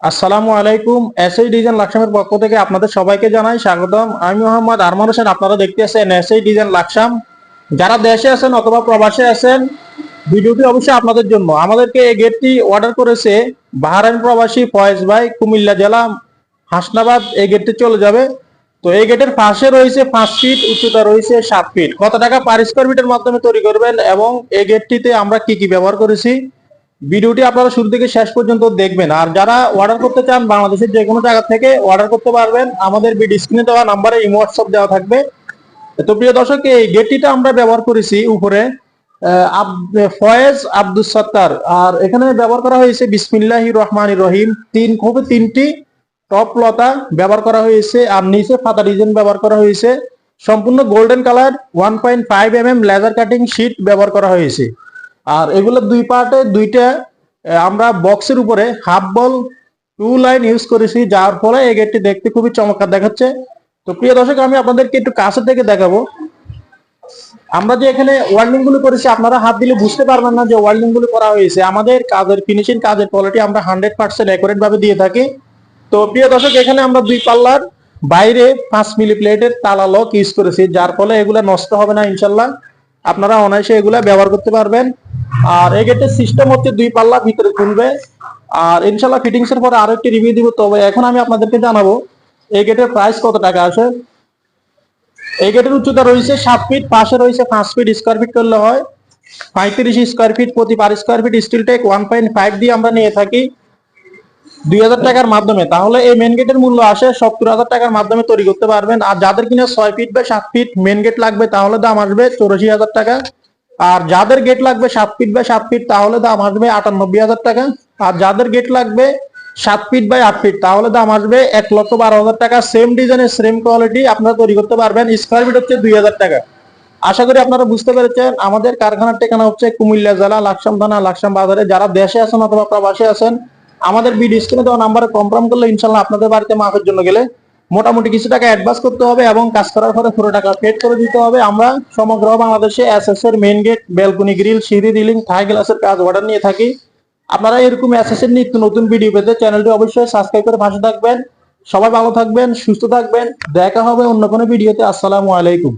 আসসালামু আলাইকুম। SI design লাকসামের পক্ষ থেকে আপনাদের সবাইকে জানাই স্বাগতম। আমি মোহাম্মদ আরমান হোসেন, আপনারা দেখতে আছেন এসআই ডিজাইন লাকসাম যারা দেশে আছেন অথবা প্রবাসে আছেন, ভিডিওটি অবশ্যই আপনাদের জন্য। আমাদেরকে এই গেটটি অর্ডার করেছে বাহারাইন প্রবাসী ফয়েজ ভাই, কুমিল্লা জেলা, হাসনাবাদ। এই গেটটি চলে যাবে। তো এই গেটের পাশে রয়েছে পাঁচ ফিট উচ্চতা রয়েছে সাত ফিট কত টাকা পার স্কোয়ার ফিটের মাধ্যমে তৈরি করবেন এবং এই গেটটিতে আমরা কি কি ব্যবহার করেছি? ভিডিওটি আপনারা শুরু থেকে শেষ পর্যন্ত দেখবেন। আর যারা অর্ডার করতে চান বাংলাদেশের যে কোনো জায়গা থেকে অর্ডার করতে পারবেন, আমাদের ভিডিও স্ক্রিনে দেওয়া নাম্বারে ইমো হোয়াটসঅ্যাপ দেওয়া থাকবে। তো প্রিয় দর্শক, এই গেটটিটা আমরা ব্যবহার করেছি উপরে ফয়েজ আব্দুল সত্তার। আর এখানে ব্যবহার করা হয়েছে বিসমিল্লাহি রহমান রহিম। তিন, খুবই তিনটি টপ লতা ব্যবহার করা হয়েছে, আর নিচে ফাতা ডিজাইন ব্যবহার করা হয়েছে। সম্পূর্ণ golden colour one point five M M laser cutting sheet ব্যবহার করা হয়েছে। আর এগুলো দুই পার্টে দুইটা আমরা বক্সের উপরে half ball, two line use করেছি, যার ফলে এই গেটটি দেখতে খুবই চমৎকার দেখাচ্ছে। তো প্রিয় দর্শক, আমি আপনাদেরকে একটু কাছে থেকে দেখাবো। আমরা যে এখানে ওয়ার্ল্ডিংগুলো করেছি, আপনারা হাত দিলে বুঝতে পারবেন না যে ওয়ার্ল্ডিংগুলো করা হয়েছে। আমাদের কাজের ফিনিশিং কাজের কোয়ালিটি আমরা হান্ড্রেড পার্সেন্ট অ্যাকুরেট ভাবে দিয়ে থাকি। তো প্রিয় দর্শক, এখানে আমরা দুই পাল্লার বাইরে পাঁচ মিলি প্লেটের তালা লক ইউজ করেছি, যার ফলে এগুলা নষ্ট হবে না, ইনশাল্লাহ। আপনারা অনায়াসে এগুলা ব্যবহার করতে পারবেন। আর এই গেটের সিস্টেম হচ্ছে দুই পাল্লা, ভিতরে খুলবে। আর ইনশাল্লাহ ফিটিংস এর পরে আরও একটি রিভিউ দিব। তবে এখন আমি আপনাদেরকে জানাব, এই গেটের প্রাইস কত টাকা আছে? এই গেটের উচ্চতা রয়েছে সাত ফিট পাশে রয়েছে পাঁচ ফিট স্কোয়ার ফিট করলে হয়। পঁয়ত্রিশ স্কোয়ার ফিট প্রতি per square feet steel take one point five দিয়ে আমরা নিয়ে থাকি দুই হাজার টাকার মাধ্যমে। তাহলে এই মেন গেটের মূল্য আসে সত্তর হাজার টাকার মাধ্যমে তৈরি করতে পারবেন। আর যাদের কিনা ছয় ফিট বা সাত ফিট মেন গেট লাগবে, তাহলে দাম আসবে চৌরাশি হাজার টাকা। আর যাদের গেট লাগবে সাত ফিট বাই সাত ফিট তাহলে দাম আসবে আটানব্বই হাজার টাকা। আর যাদের গেট লাগবে সাত ফিট বাই আট ফিট তাহলে দাম আসবে এক লক্ষ বারো হাজার টাকা। সেম ডিজাইনের সেম কোয়ালিটি আপনারা তৈরি করতে পারবেন। স্কোয়ার ফিট হচ্ছে দুই হাজার টাকা। আশা করি আপনারা বুঝতে পেরেছেন, আমাদের কারখানার ঠিকানা হচ্ছে কুমিল্লা জেলা, লাকসাম থানা, লাকসাম বাজারে। যারা দেশে আছেন অথবা প্রবাসে আছেন, আমাদের বিডি স্ক্রিনে দেওয়া নাম্বারে কনফার্ম করলে ইনশাল্লাহ আপনাদের বাড়িতে মাপের জন্য গেলে মোটামুটি কিছু টাকা অ্যাডভান্স করতে হবে এবং কাজ করার পরে পুরো টাকা পেড করে দিতে হবে। আমরা সমগ্র বাংলাদেশে এস এর মেইন গেট বেলকুনি গ্রিল সিঁড়ি রিলিং থাই গ্লাসের কাজ অর্ডার নিয়ে থাকি। আপনারা এরকম এস এর নিত্য নতুন ভিডিও পেতে চ্যানেলটি অবশ্যই সাবস্ক্রাইব করে পাশে থাকবেন। সবাই ভালো থাকবেন, সুস্থ থাকবেন। দেখা হবে অন্য কোনো ভিডিওতে আসসালামু আলাইকুম।